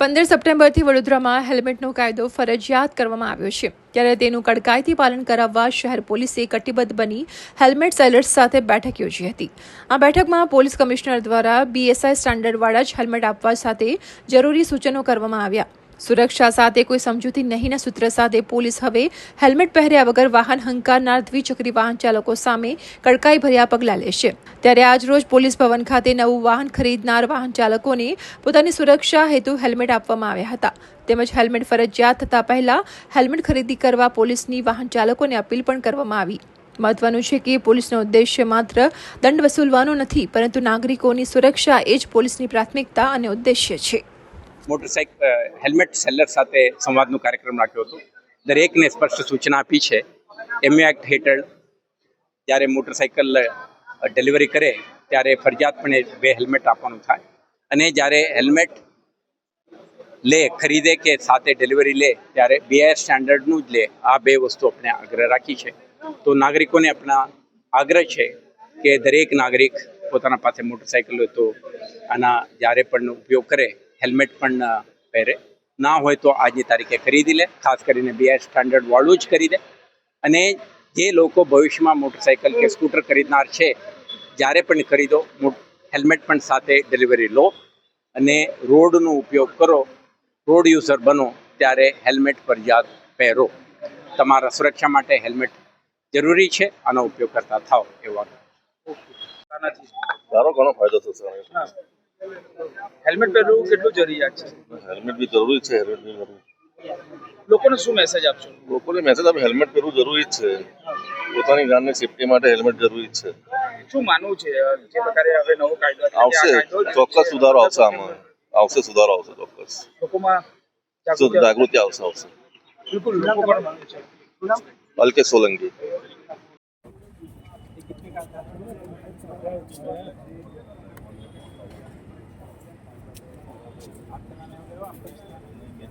પંદર સપ્ટેમ્બરથી વડોદરામાં હેલ્મેટનો કાયદો ફરજિયાત કરવામાં આવ્યો છે. ત્યારે તેનું કડકાઈથી પાલન કરાવવા શહેર પોલીસે કટિબદ્ધ બની હેલ્મેટ સેલર્સ સાથે બેઠક યોજી હતી. આ બેઠકમાં પોલીસ કમિશનર દ્વારા બીએસઆઈ સ્ટાન્ડર્ડવાળા જ હેલ્મેટ આપવા સાથે જરૂરી સૂચનો કરવામાં આવ્યા. સુરક્ષા સાથે કોઈ સમજૂતી નહીંના સૂત્ર સાથે પોલીસ હવે હેલ્મેટ પહેર્યા વગર વાહન હંકારનાર દ્વિચક્રી વાહન ચાલકો સામે કડકાઈ ભર્યા પગલાં લેશે. ત્યારે આજરોજ પોલીસ ભવન ખાતે નવું વાહન ખરીદનાર વાહન ચાલકોને પોતાની સુરક્ષા હેતુ હેલ્મેટ આપવામાં આવ્યા હતા. તેમજ હેલ્મેટ ફરજિયાત થતાં પહેલા હેલ્મેટ ખરીદી કરવા પોલીસની વાહન ચાલકોને અપીલ પણ કરવામાં આવી. મહત્વનું છે કે પોલીસનો ઉદ્દેશ્ય માત્ર દંડ વસૂલવાનો નથી, પરંતુ નાગરિકોની સુરક્ષા એ જ પોલીસની પ્રાથમિકતા અને ઉદ્દેશ્ય છે. મોટરસાઇકલ હેલ્મેટ સેલર સાથે સંવાદનો કાર્યક્રમ રાખ્યો હતો. દરેકને સ્પષ્ટ સૂચના આપી છે, એમએ એક્ટ હેઠળ જ્યારે મોટરસાઇકલ ડિલિવરી કરે, ત્યારે ફરજિયાતપણે બે હેલ્મેટ આપવાનું થાય. અને જ્યારે હેલ્મેટ લે, ખરીદે કે સાથે ડિલિવરી લે, ત્યારે બીઆઈ સ્ટાન્ડર્ડનું જ લે. આ બે વસ્તુ આપણે આગ્રહ રાખી છે. તો નાગરિકોને આપણા આગ્રહ છે કે દરેક નાગરિક પોતાના પાસે મોટરસાઇકલ હોય તો આના જ્યારે પણ ઉપયોગ કરે હેલ્મેટ પણ પહેરે. ના હોય તો આજની તારીખે ખરીદી લે. ખાસ કરીને બીઆઈ સ્ટાન્ડર્ડ વાળું જ ખરીદે. અને જે લોકો ભવિષ્યમાં મોટરસાઇકલ કે સ્કૂટર ખરીદનાર છે જ્યારે પણ ખરીદો હેલ્મેટ પણ સાથે ડિલિવરી લો. અને રોડનો ઉપયોગ કરો રોડ યુઝર બનો ત્યારે હેલ્મેટ ફરજિયાત પહેરો. તમારા સુરક્ષા માટે હેલ્મેટ જરૂરી છે આનો ઉપયોગ કરતા થાવ એવા. ઘણો ફાયદો થશે. હેલ્મેટ પહેરવું કેટલું જરૂરિયાત છે? હેલ્મેટ બી જરૂરી છે હેલ્મેટ બી જરૂરી. લોકોને શું મેસેજ આપશો? લોકોને મેસેજ આપે હેલ્મેટ પહેરવું જરૂરી જ છે. પોતાની જાનની સેફટી માટે હેલ્મેટ જરૂરી જ છે. શું માનવું છે? જે પ્રકારે હવે નવો કાયદો એટલે કે આ આવશે કાયદો ચોક્કસ સુધારો આવશે આમાં. આવશે સુધારો આવશે ચોક્કસ. લોકોમાં શું જાગૃતિ આવશે. જાગૃતિ આવશે આવશે. બિલકુલ લોકો પણ માને છે. અલ્કેશ સોલંકી.